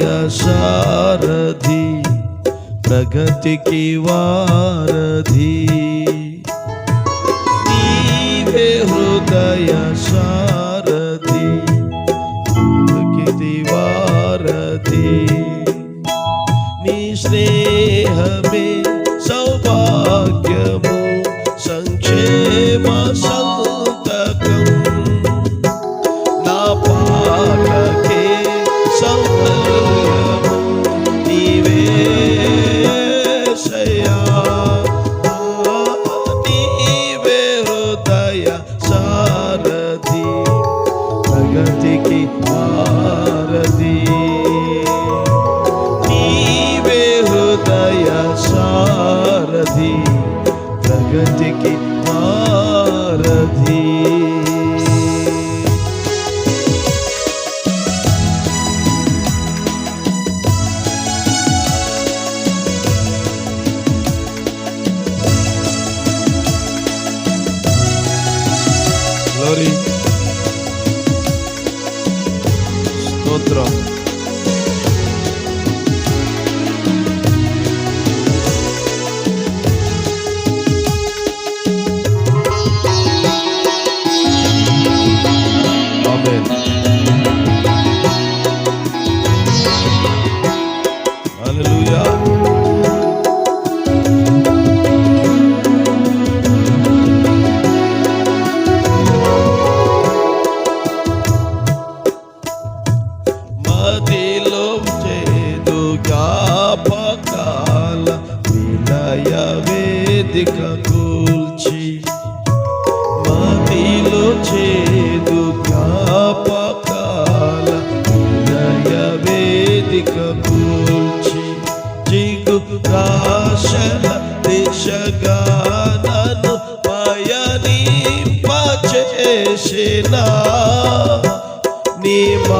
హృదయ సారథి ప్రగతికి వారధి నీవే హృదయ సారథి ప్రగతి వారధి నీ స్నేహమే సౌభాగ్యము సంక్షేమ సా आरतिकी आरती नीवे हृदय सारथी प्रगतिकी आरती Glory. outro. Amém. వాచను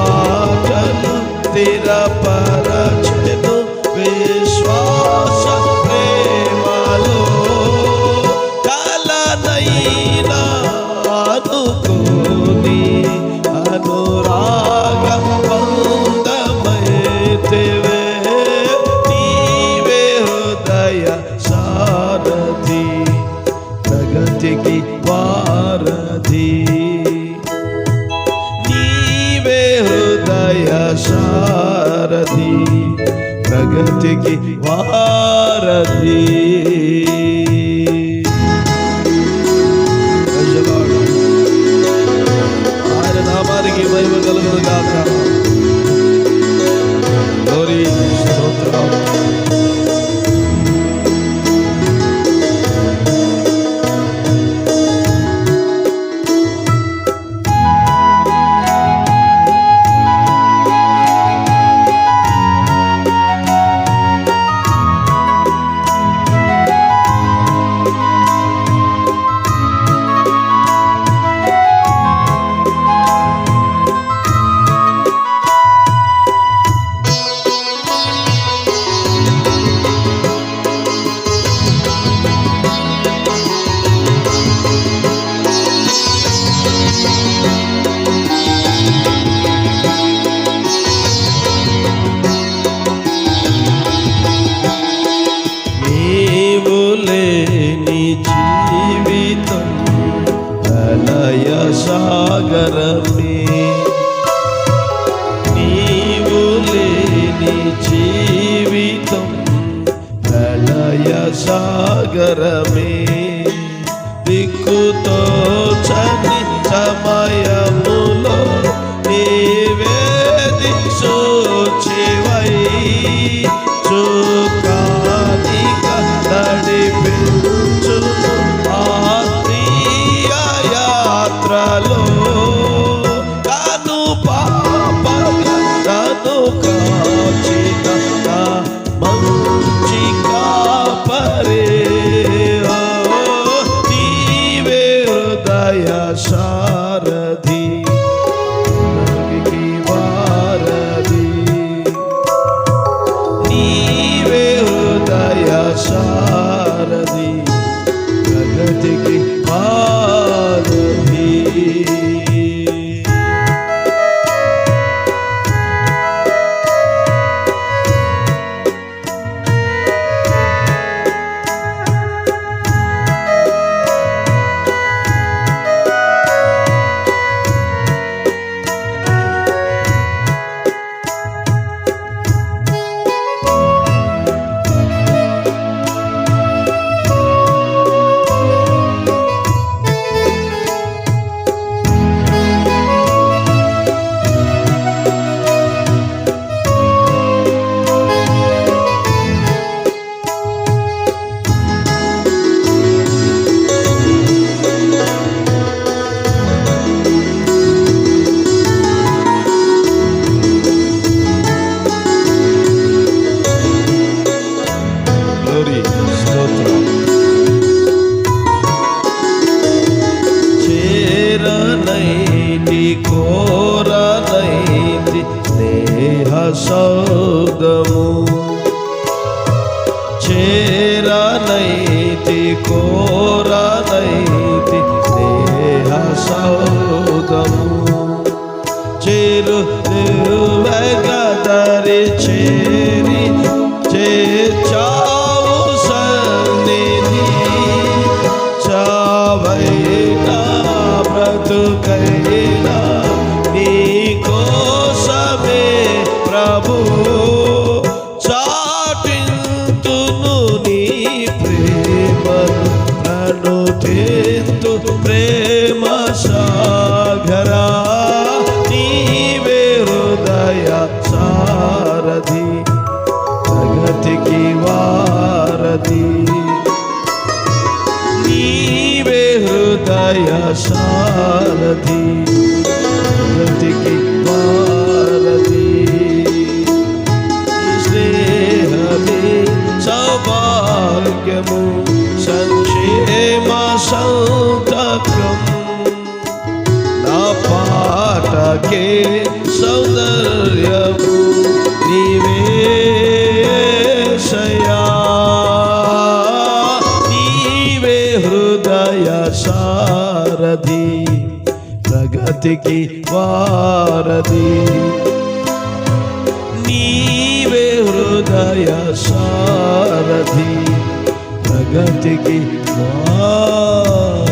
మాటలు స్థిరపరచెను విశ్వాస వారధి ప్రగతికి వారధి. ఆయన నామానికి మహిమ కలుగును గాక. సాగరమే నీవు లేని జీవితం ప్రళయ సాగరమే. దిక్కుతో చని చేరనైతి కోరనైతి స్నేహ సౌగము చేరనైతి కోరనైతి స్నేహ సౌగము చేరు తిరువగదరి చేరు ప్రగతికి వారధి నీవే హృదయ సారథి ప్రగతికి వారధి